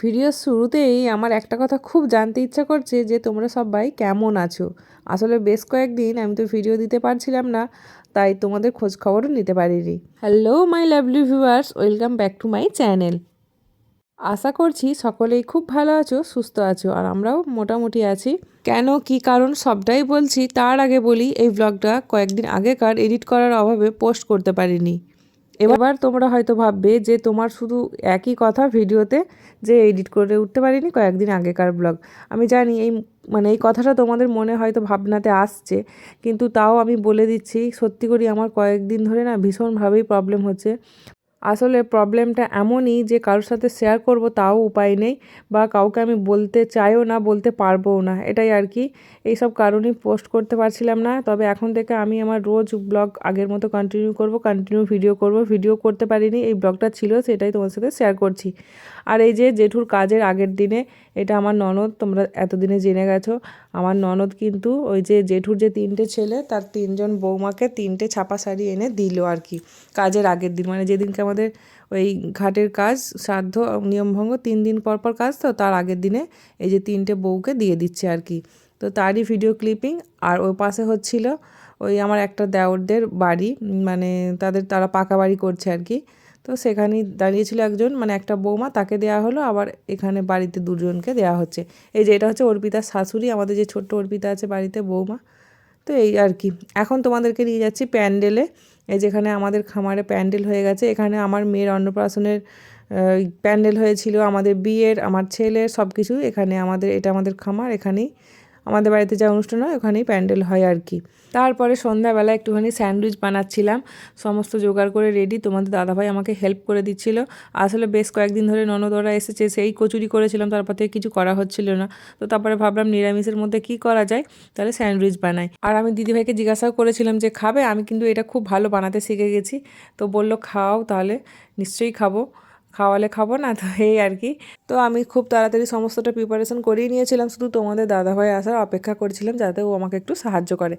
ভিডিওর শুরুতেই আমার একটা কথা খুব জানতে ইচ্ছা করছে যে তোমরা সবাই কেমন আছো? আসলে বেশ কয়েকদিন আমি তো ভিডিও দিতে পারছিলাম না, তাই তোমাদের খোঁজ খবরও নিতে পারিনি। Hello my lovely viewers welcome back to my channel আশা করছি সকলেই খুব ভালো আছো, সুস্থ আছো, আর আমরাও মোটামুটি আছি। কেন, কি কারণ, সবটাই বলছি, তার আগে বলি, এই ব্লগটা কয়েকদিন আগেকার এডিট করার অভাবে পোস্ট করতে পারিনি। এবার তোমরা হয়তো ভাববে যে তোমার শুধু একই কথা ভিডিওতে যে এডিট করে উঠতে পারিনি কয়েকদিন আগেকার ব্লগ। আমি জানি এই মানে এই কথাটা তোমাদের মনে হয়তো ভাবনাতে আসছে, কিন্তু তাও আমি বলে দিচ্ছি, সত্যি করি আমার কয়েকদিন ধরে না ভীষণভাবেই প্রবলেম হচ্ছে। আসলে প্রবলেমটা এমনই যে কারোর সাথে শেয়ার করব তাও উপায় নেই বা কাউকে আমি বলতে চাইও না, বলতে পারবও না। এটাই আর কি। এই সব কারণেই পোস্ট করতে পারছিলাম না। তবে এখন থেকে আমি আমার রোজ ব্লগ আগের মতো কন্টিনিউ করব কন্টিনিউ ভিডিও করব। ভিডিও করতে পারিনি, এই ব্লগটা ছিল, সেটাই তোমার সাথে শেয়ার করছি। আর এই যে জেঠুর কাজের আগের দিনে এটা আমার ননদ, তোমরা এতদিনে জেনে গেছো। আমার ননদ কিন্তু ওই যে জেঠুর যে তিনটে ছেলে, তার তিনজন বৌমাকে তিনটে ছাপা শাড়ি এনে দিল আর কি। কাজের আগের দিন মানে যেদিনকে আমাদের ওই ঘাটের কাজ, শ্রাদ্ধ নিয়মভঙ্গ তিন দিন পর পর কাজ, তো তার আগের দিনে এই যে তিনটে বউকে দিয়ে দিচ্ছে আর কি। তো তারই ভিডিও ক্লিপিং আর ওই পাশে হচ্ছিল ওই আমার একটা দেওরদের বাড়ি মানে তাদের, তারা পাকা বাড়ি করছে আর কি। তো সেখানেই দাঁড়িয়েছিল একজন মানে একটা বৌমা, তাকে দেওয়া হলো। আবার এখানে বাড়িতে দুজনকে দেওয়া হচ্ছে। এই যে এটা হচ্ছে অর্পিতার শাশুড়ি, আমাদের যে ছোট্ট অর্পিতা আছে বাড়িতে, বৌমা। তো এই আর কি। এখন তোমাদেরকে নিয়ে যাচ্ছি প্যান্ডেলে এই যেখানে আমাদের খামারে প্যান্ডেল হয়ে গেছে। এখানে আমার মেয়ের অন্নপ্রাশনের প্যান্ডেল হয়েছিল। আমাদের বিয়ের, আমার ছেলের সব কিছু এখানে আমাদের, এটা আমাদের খামার, এখানেই আমাদের বাড়িতে যা অনুষ্ঠান হয়, ওখানেই প্যান্ডেল হয় আর কি। তারপরে সন্ধ্যাবেলা একটুখানি স্যান্ডউইচ বানাচ্ছিলাম, সমস্ত জোগাড় করে রেডি। তোমাদের দাদাভাই আমাকে হেল্প করে দিচ্ছিল। আসলে বেশ কয়েকদিন ধরে ননদরা এসেছে, সেই কচুরি করেছিলাম, তারপর থেকে কিছু করা হচ্ছিল না। তো তারপরে ভাবলাম নিরামিষের মধ্যে কি করা যায়, তাহলে স্যান্ডউইচ বানাই। আর আমি দিদিভাইকে জিজ্ঞাসাও করেছিলাম যে, খাবে? আমি কিন্তু এটা খুব ভালো বানাতে শিখে গেছি। তো বলল, খাও তাহলে, নিশ্চয়ই খাব। খাওয়ালে খাব না, তো এই আর কি। তো আমি খুব তাড়াতাড়ি সমস্তটা প্রিপারেশন করিয়ে নিয়েছিলাম, শুধু তোমাদের দাদাভাই আসার অপেক্ষা করছিলাম, যাতে ও আমাকে একটু সাহায্য করে।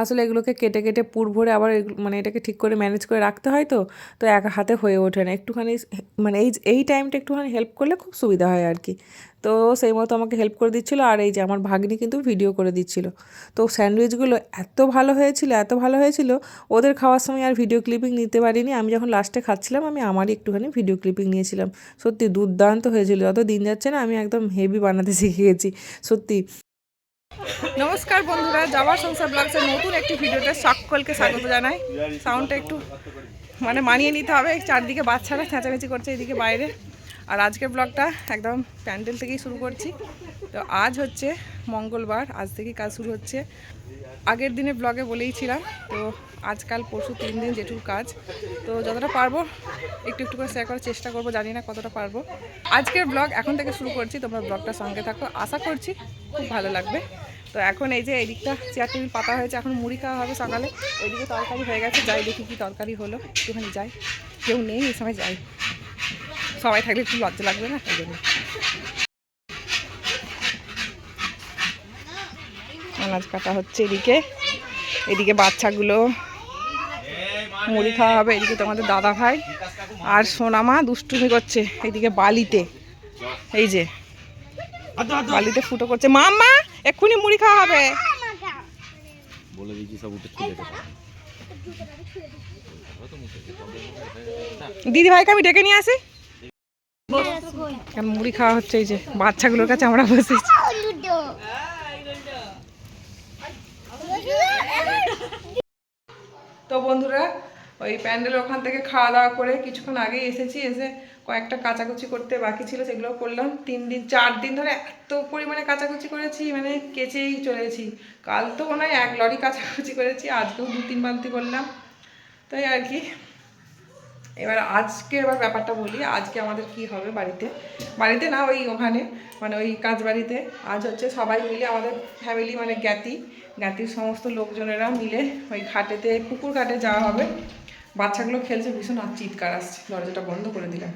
আসলে এগুলোকে কেটে কেটে পুর ভরে আবার মানে এটাকে ঠিক করে ম্যানেজ করে রাখতে হয় তো তো এক হাতে হয়ে ওঠে না। একটুখানি মানে এই এই টাইমটা একটুখানি হেল্প করলে খুব সুবিধা হয় আর কি। তো সেই মতো আমাকে হেল্প করে দিচ্ছিল আর এই যে আমার ভাগ্নি কিন্তু ভিডিও করে দিচ্ছিল। তো স্যান্ডউইচগুলো এত ভালো হয়েছিল, এত ভালো হয়েছিল, ওদের খাওয়ার সময় আর ভিডিও ক্লিপিং নিতে পারিনি। আমি যখন লাস্টে খাচ্ছিলাম, আমি আমারই একটুখানি ভিডিও ক্লিপিং নিয়েছিলাম। সত্যি দুর্দান্ত হয়েছিল, যত দিন যাচ্ছে না আমি একদম হেভি বানাতে শিখে গেছি, সত্যি। নমস্কার বন্ধুরা, যাওয়ার সংসার ব্লগসের নতুন একটি ভিডিওতে সকলকে স্বাগত জানাই। সাউন্ডটা একটু মানে মানিয়ে নিতে হবে, চারদিকে বাচ্চারা চেঁচামেচি করছে এদিকে বাইরে। আর আজকের ব্লগটা একদম প্যান্ডেল থেকেই শুরু করছি। তো আজ হচ্ছে মঙ্গলবার, আজ থেকেই কাজ শুরু হচ্ছে। আগের দিনে ব্লগে বলেইছিলাম, তো আজকাল পরশু তিন দিন জেঠুর কাজ, তো যতটা পারব একটু একটু করে শেয়ার করার চেষ্টা করব, জানি না কতটা পারব। আজকের ব্লগ এখন থেকে শুরু করছি, তোমরা ব্লগটার সঙ্গে থাকো, আশা করছি খুব ভালো লাগবে। তো এখন এই যে এদিকটা চেয়ার টেবিল পাতা হয়েছে, এখন মুড়ি খাওয়া হবে সকালে, ওইদিকে তরকারি হয়ে গেছে, যাই দেখি কি তরকারি হলো, একটুখানি যাই, কেউ নেই, এই সময় যাই। সবাই থাকলে একটু লজ্জা লাগবে না এই জন্য। আনাজ কাটা হচ্ছে এদিকে। এদিকে বাচ্চাগুলো মুড়ি খাওয়া হবে। এদিকে তোমাদের দাদা ভাই আর সোনামা দুষ্টুমি করছে এদিকে বালিতে। এই যে বালিতে ফুটো করছে। মাম্মা এক্ষুনি মুড়ি খাওয়া হবে। বলে দিয়েছি সব উঠে দিদি ভাইকে আমি ডেকে নিয়ে আসি। মুড়ি খাওয়া হচ্ছে এই যে বাচ্চাগুলোর কাছে আমরা বসেছি। তো বন্ধুরা, ওই প্যান্ডেল ওখান থেকে খাওয়া দাওয়া করে কিছুক্ষণ আগে এসেছি, এসে কয়েকটা কাচাকুচি করতে বাকি ছিল সেগুলো করলাম। তিন দিন, চার দিন ধরে এত পরিমাণে কাচাকুচি করেছি মানে কেচেই চলেছি। কাল তো মনে হয় এক লরি কাচাকুচি করেছি, আজকেও দু তিন বালতি করলাম। তাই আর কি। এবার আজকে এবার ব্যাপারটা বলি, আজকে আমাদের কি হবে বাড়িতে? বাড়িতে না, ওই ওখানে মানে ওই কাজ বাড়িতে আজ হচ্ছে সবাই মিলে আমাদের ফ্যামিলি মানে জ্ঞাতি, জ্ঞাতির সমস্ত লোকজনেরা মিলে ওই ঘাটেতে, পুকুর ঘাটে যাওয়া হবে। বাচ্চাগুলো খেলছে, ভীষণ আর চিৎকার আসছে। দরজাটা বন্ধ করে দিলাম।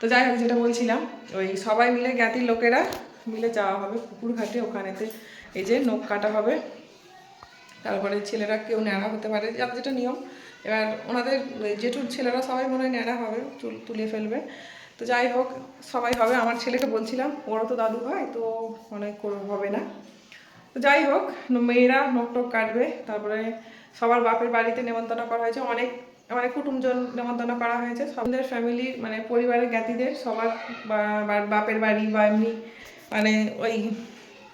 তো যাই হোক, যেটা বলছিলাম, ওই সবাই মিলে জ্ঞাতির লোকেরা মিলে যাওয়া হবে পুকুর ঘাটে। ওখানেতে এই যে নখ কাটা হবে। তারপরে ছেলেরা কেউ ন্যাড়া হতে পারে যেটা নিয়ম। এবার ওনাদের জেঠুর ছেলেরা সবাই মনে হয় ন্যাড়া হবে চুল তুলে ফেলবে। তো যাই হোক, সবাই হবে, আমার ছেলেকে বলছিলাম ওরও তো দাদু হয়, তো অনেক হবে না। তো যাই হোক মেয়েরা নখ টক কাটবে, তারপরে সবার বাপের বাড়িতে নেমন্তন্ন করা হয়েছে, অনেক মানে কুটুমজন নেমন্তন্ন করা হয়েছে। সবদের ফ্যামিলি মানে পরিবারের জ্ঞাতিদের, সবার বাপের বাড়ি বা এমনি মানে ওই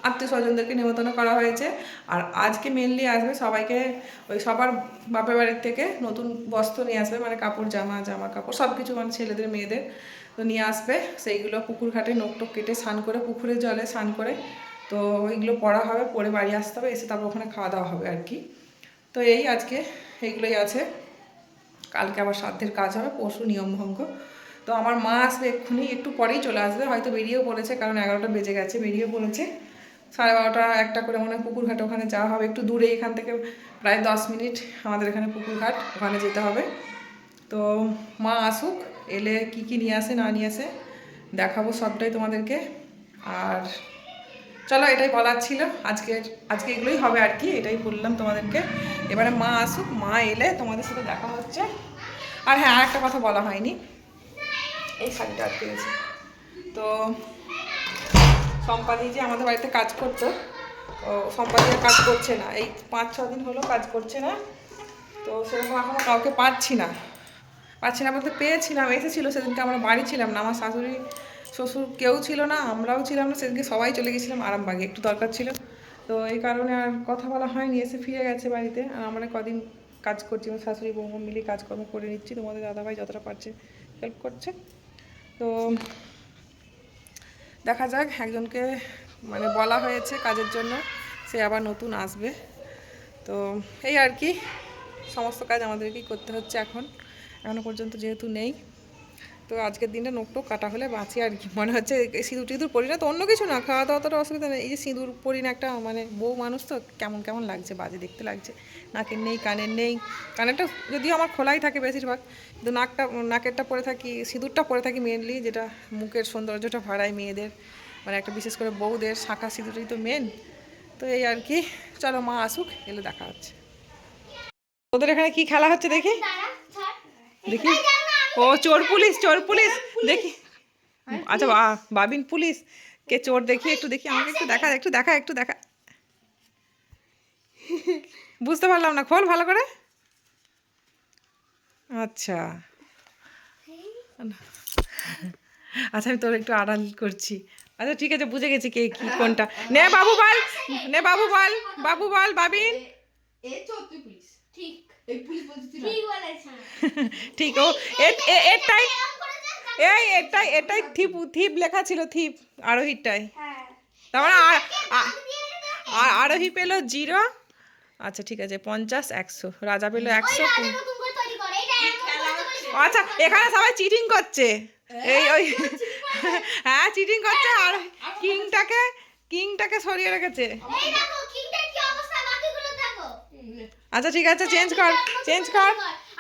আত্মীয় স্বজনদেরকে নেমন্তন্ন করা হয়েছে। আর আজকে মেনলি আসবে সবাইকে ওই সবার বাপের বাড়ির থেকে নতুন বস্ত্র নিয়ে আসবে মানে কাপড়, জামা জামা কাপড় সব কিছু মানে ছেলেদের, মেয়েদের তো নিয়ে আসবে। সেইগুলো পুকুর ঘাটে নোক টোক কেটে স্নান করে, পুকুরের জলে স্নান করে তো ওইগুলো পড়া হবে পরে বাড়ি আসতে হবে, এসে তারপর ওখানে খাওয়া দাওয়া হবে আর কি। তো এই আজকে এইগুলোই আছে। কালকে আবার সাধ্যের কাজ হবে, পরশু নিয়মভঙ্গ তো আমার মা আসবে এক্ষুনি, একটু পরেই চলে আসবে, হয়তো বেরিয়েও পড়েছে, কারণ এগারোটা বেজে গেছে, বেরিয়ে পড়েছে। সাড়ে বারোটা, একটা করে মনে হয় পুকুর ঘাটে ওখানে যাওয়া হবে। একটু দূরে এখান থেকে প্রায় দশ মিনিট আমাদের এখানে পুকুর ঘাট ওখানে যেতে হবে। তো মা আসুক, এলে কি কি নিয়ে আসে, না নিয়ে আসে, দেখাবো সবটাই তোমাদেরকে। আর চলো, এটাই বলার ছিল। আজকের, আজকে এগুলোই হবে আর কি, এটাই বললাম তোমাদেরকে। এবারে মা আসুক, মা এলে তোমাদের সাথে দেখা হচ্ছে। আর হ্যাঁ আর একটা কথা বলা হয়নি। এই শাড়িটা আটকে গেছে। তো সম্পাদি যে আমাদের বাড়িতে কাজ করতো, ও সম্পাদি কাজ করছে না। এই পাঁচ, ছ দিন হলো কাজ করছে না, তো সেরকম এখনও কাউকে পাচ্ছি না। পাচ্ছি না বলতে পেয়েছিলাম, এসেছিল, সেদিনকে আমরা বাড়ি ছিলাম না, আমার শাশুড়ি, শ্বশুর কেউ ছিল না, আমরাও ছিলাম না, সেদিনকে সবাই চলে গেছিলাম আরামবাগে, একটু দরকার ছিল। তো এই কারণে আর কথা বলা হয়নি, এসে ফিরে গেছে বাড়িতে, আর আমরা কদিন কাজ করছি, আমার শাশুড়ি বৌমা মিলে কাজকর্ম করে নিচ্ছি, তোমাদের দাদাভাই যতটা পারছে হেল্প করছে। তো দেখা যাক, একজনকে মানে বলা হয়েছে কাজের জন্য, সে আবার নতুন আসবে। তো এই আর কি, সমস্ত কাজ আমাদেরকেই করতে হচ্ছে এখন। এখনও পর্যন্ত যেহেতু নেই তো আজকের দিনটা নোক টোক কাটা হলে বাঁচি আর কি। মনে হচ্ছে সিঁদুর টিঁদুর পরি না তো অন্য কিছু না খাওয়া দাওয়া তো অসুবিধা নেই। এই যে সিঁদুর পরি না একটা মানে বউ মানুষ তো কেমন কেমন লাগছে বাজে দেখতে লাগছে। নাকের নেই কানের নেই। কানেরটা যদিও আমার খোলাই থাকে বেশিরভাগ কিন্তু নাকটা নাকেরটা পরে থাকি সিঁদুরটা পরে থাকি মেনলি যেটা মুখের সৌন্দর্যটা ভাড়ায় মেয়েদের মানে একটা বিশেষ করে বউদের শাঁখা সিঁদুরই তো মেন তো এই আর কি চলো মা আসুক এলে দেখা হচ্ছে। ওদের এখানে কি খেলা হচ্ছে দেখি? দেখি। ও চোর পুলিশ চোর পুলিশ দেখি। আচ্ছা বা- বাবিন পুলিশ কে চোর দেখি একটু দেখি আমাকে একটু দেখা একটু দেখা একটু দেখা। বুঝতে পারলাম না খোল ভালো করে। আচ্ছা। আচ্ছা আমি তোর একটু আড়াল করছি। আচ্ছা ঠিক আছে বুঝে গেছি কে কি কোনটা। নে বাবু বল নে বাবু বল বাবু বল বাবিন। এ চোর পুলিশ। ঠিক। ঠিক ও এটাই এই এটাই এটাই থিপ থিপ লেখা ছিল থিপ আরোহিটাই হ্যাঁ। তার মানে আর আরোহী পেল জিরো। আচ্ছা ঠিক আছে পঞ্চাশ একশো। রাজা পেল একশো। আচ্ছা এখানে সবাই চিটিং করছে। এই ওই হ্যাঁ চিটিং করছে আর কিংটাকে কিংটাকে সরিয়ে রেখেছে এই দেখো কিংটার কি অবস্থা বাকিগুলো দেখো আচ্ছা ঠিক আছে চেঞ্জ কর চেঞ্জ কর।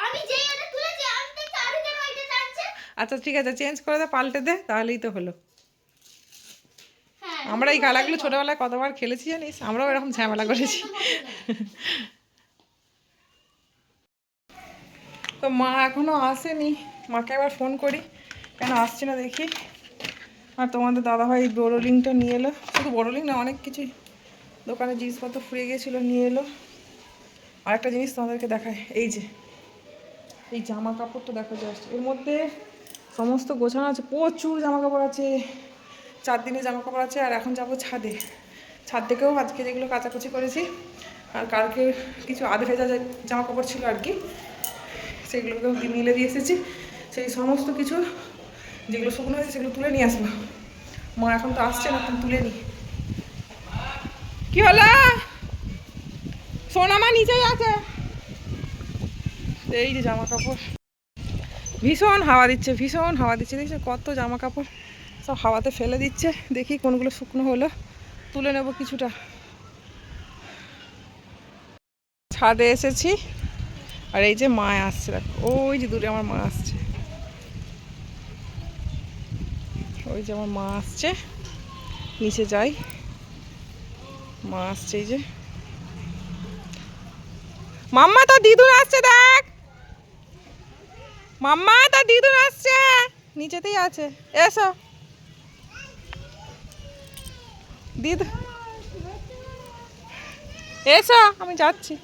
আমি যেই এটা তুলেছি আমি দেখতে আরও কেন এটা টানছে আচ্ছা ঠিক আছে চেঞ্জ করে দে পাল্টে দে তাহলেই তো হলো। হ্যাঁ আমরা এই খেলাগুলো ছোটবেলায় কতবার খেলেছি জানিস? আমরাও এরকম ঝামেলা করেছি। তো মা এখনও আসেনি। মাকে একবার ফোন করি কেন আসছে না দেখি। আর তোমাদের দাদাভাই বোরোলিংটা নিয়ে এলো। শুধু বড়ো বোরোলিং না অনেক কিছুই। দোকানে জিনিসপত্র ফুরিয়ে গিয়েছিল নিয়ে এলো। আর একটা জিনিস তোমাদেরকে দেখায় এই যে, এই জামা কাপড়টা দেখা জাস্ট এর মধ্যে সমস্ত গোছানো আছে, প্রচুর জামা কাপড় আছে, চার দিনের জামা কাপড় আছে, আর এখন যাব ছাদে। ছাদ থেকেও আজকে যেগুলো কাচাকুচি করেছি, আর কালকে কিছু আধ ভেজা জামা কাপড় ছিল আর কি, সেগুলোকেও মিলে দিয়ে এসেছি। সেই সমস্ত কিছু যেগুলো শুকনো হয়েছে সেগুলো তুলে নিয়ে আসব। মা এখন তো আসছে না তুলে নি। কি হলো? সোনামা নিচেই আছে। এই যে জামা কাপড় ভীষণ হাওয়া দিচ্ছে, ভীষণ হাওয়া দিচ্ছে। দেখছ কত জামা কাপড় সব হাওয়াতে ফেলে দিচ্ছে। দেখি কোনগুলো শুকনো হলো। তুলে নেব কিছুটা। ছাদে এসেছি। আর এই যে মা আসছে, দেখো। ওই যে দূরে আমার মা আসছে। ওই যে আমার মা আসছে। নিচে যাই। মা আসছে এই যে। মাম্মা তো দিদুন আসছে দেখ। মাম্মা তো দিদুন আসছে। নিচেতেই আছে। এসো। দিদ এসো আমি যাচ্ছি।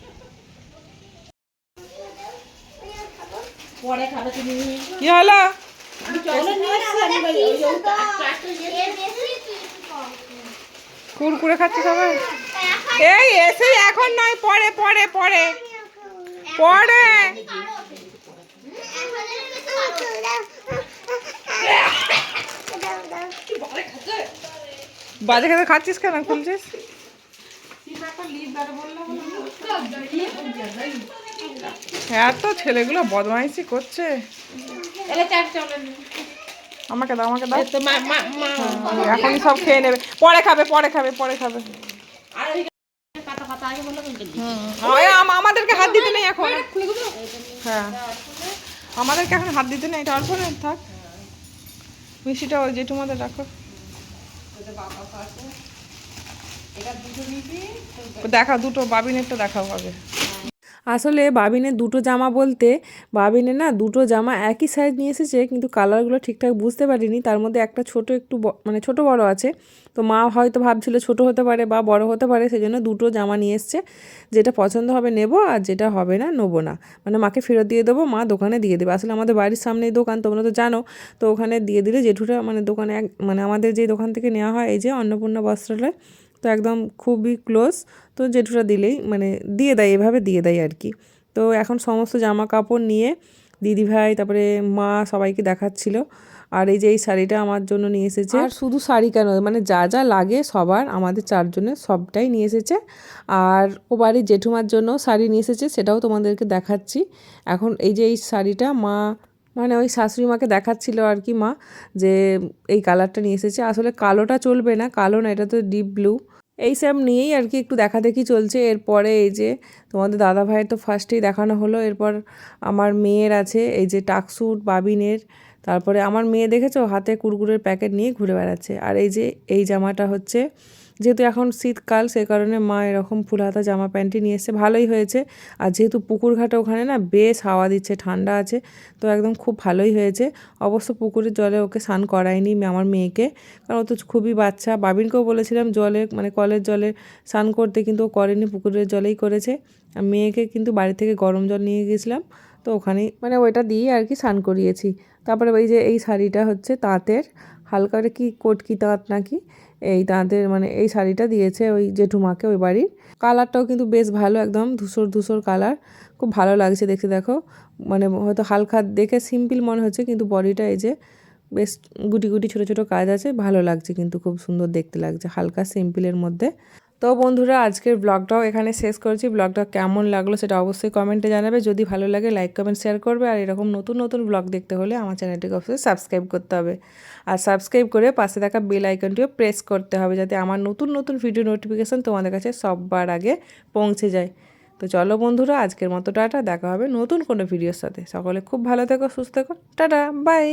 কি হলো? কুরকুরে খাচ্ছে সবাই? এই এসে এখন নয় পরে পরে পরে। পরে বাজে খেতে খাচ্ছিস কেন? খুলছিস? এত ছেলেগুলো বদমাইশি করছে। আমাকে দাও আমাকে দাও। এখনই সব খেয়ে নেবে। পরে খাবে পরে খাবে পরে খাবে। হুম, হাত দিতে নেই এখন। হ্যাঁ আমাদেরকে এখন হাত দিতে নেই এটা অল্প থাক। মিষ্টিটা ওই জেঠুমাদের রাখো। দেখা দুটো বাবিনেরটা দেখাও আগে। আসলে বাবিনের দুটো জামা বলতে বাবিনের না দুটো জামা একই সাইজ নিয়ে এসেছে, কিন্তু কালারগুলো ঠিকঠাক বুঝতে পারিনি। তার মধ্যে একটা ছোট একটু মানে ছোট বড় আছে। তো মা হয়তো ভাবছিল ছোট হতে পারে বা বড় হতে পারে, সেজন্য দুটো জামা নিয়ে এসছে। যেটা পছন্দ হবে নেব আর যেটা হবে না, নেব না। মানে মাকে ফেরত দিয়ে দেবো, মা দোকানে দিয়ে দেবে। আসলে আমাদের বাড়ির সামনেই দোকান, তোমরা তো জানো। তো ওখানে দিয়ে দিলে জেঠুটা মানে দোকানে এক মানে আমাদের যে দোকান থেকে নেওয়া হয়, এই যে অন্নপূর্ণা বস্ত্রালয় তো একদম খুবই ক্লোজ। তো জেঠুরা দিলেই মানে দিয়ে দেয়, এভাবে দিয়ে দেয় আর কি। তো এখন সমস্ত জামা কাপড় নিয়ে দিদিভাই, তারপরে মা সবাইকে দেখাচ্ছিল। আর এই যে এই শাড়িটা আমার জন্য নিয়ে এসেছে। আর শুধু শাড়ি কেন মানে যা যা লাগে সবার, আমাদের চারজনের সবটাই নিয়ে এসেছে। আর ও বাড়ির জেঠুমার জন্য শাড়ি নিয়ে এসেছে, সেটাও তোমাদেরকে দেখাচ্ছি। এখন এই যে এই শাড়িটা মা মানে ওই শাশুড়ি মাকে দেখাচ্ছিল আর কি মা, যে এই কালারটা নিয়ে এসেছে। আসলে কালোটা চলবে না, কালো না, এটা তো ডিপ ব্লু। এই সব নিয়েই আর কি একটু দেখা দেখি চলছে। এরপরে এই যে তোমাদের দাদা ভাইয়ের তো ফার্স্টেই দেখানো হলো। এরপর আমার মেয়ের আছে, এই যে টাকসুট বাবিনের তারপরে আমার মেয়ে দেখেছ? হাতে কুরকুরের প্যাকেট নিয়ে ঘুরে বেড়াচ্ছে। আর এই যে, এই জামাটা হচ্ছে, যেহেতু এখন শীতকাল সেই কারণে মা এরকম ফুল হাতা জামা প্যান্টই নিয়ে এসছে। ভালোই হয়েছে। আর যেহেতু পুকুর ঘাটে ওখানে না বেশ হাওয়া দিচ্ছে, ঠান্ডা আছে, তো একদম খুব ভালোই হয়েছে। অবশ্য পুকুরের জলে ওকে স্নান করায়নি আমার মেয়েকে। কারণ ও তো খুবই বাচ্চা। বাবিনকেও বলেছিলাম জলে মানে কলের জলে স্নান করতে, কিন্তু ও করেনি, পুকুরের জলেই করেছে। মেয়েকে কিন্তু বাড়ি থেকে গরম জল নিয়ে গেছিলাম তো ওখানেই মানে ওইটা দিয়ে আর কি স্নান করিয়েছি। তারপরে ওই যে এই শাড়িটা হচ্ছে তাঁতের, হালকা কি কটকি তাঁত নাকি, এই তাঁতের মানে এই শাড়িটা দিয়েছে ওই জেঠুমাকে ওই বাড়ির। কালারটাও কিন্তু বেশ ভালো একদম, ধূসর ধূসর কালার, খুব ভালো লাগছে দেখতে দেখো। মানে হয়তো হালকা দেখে সিম্পল মনে হচ্ছে, কিন্তু বডিটা এই যে বেশ গুটি গুটি ছোটো ছোটো কাজ আছে, ভালো লাগছে কিন্তু খুব সুন্দর দেখতে লাগছে, হালকা সিম্পলের মধ্যে। তো বন্ধুরা, আজকের ব্লগটাও এখানে শেষ করছি। ব্লগটা কেমন লাগল সেটা অবশ্যই কমেন্টে জানাবে। যদি ভালো লাগে, লাইক, কমেন্ট, শেয়ার করবে। আর এরকম নতুন নতুন ব্লগ দেখতে হলে আমার চ্যানেলটিকে অবশ্যই সাবস্ক্রাইব করতে হবে। আর সাবস্ক্রাইব করে পাশে থাকা বেল আইকনটিও প্রেস করতে হবে যাতে আমার নতুন নতুন ভিডিও নোটিফিকেশান তোমাদের কাছে সববার আগে পৌঁছে যায়। তো চলো বন্ধুরা, আজকের মতো টাটা। দেখা হবে নতুন কোনো ভিডিওর সাথে। সকলে খুব ভালো থেকো, সুস্থ থেকো। Tata, bye.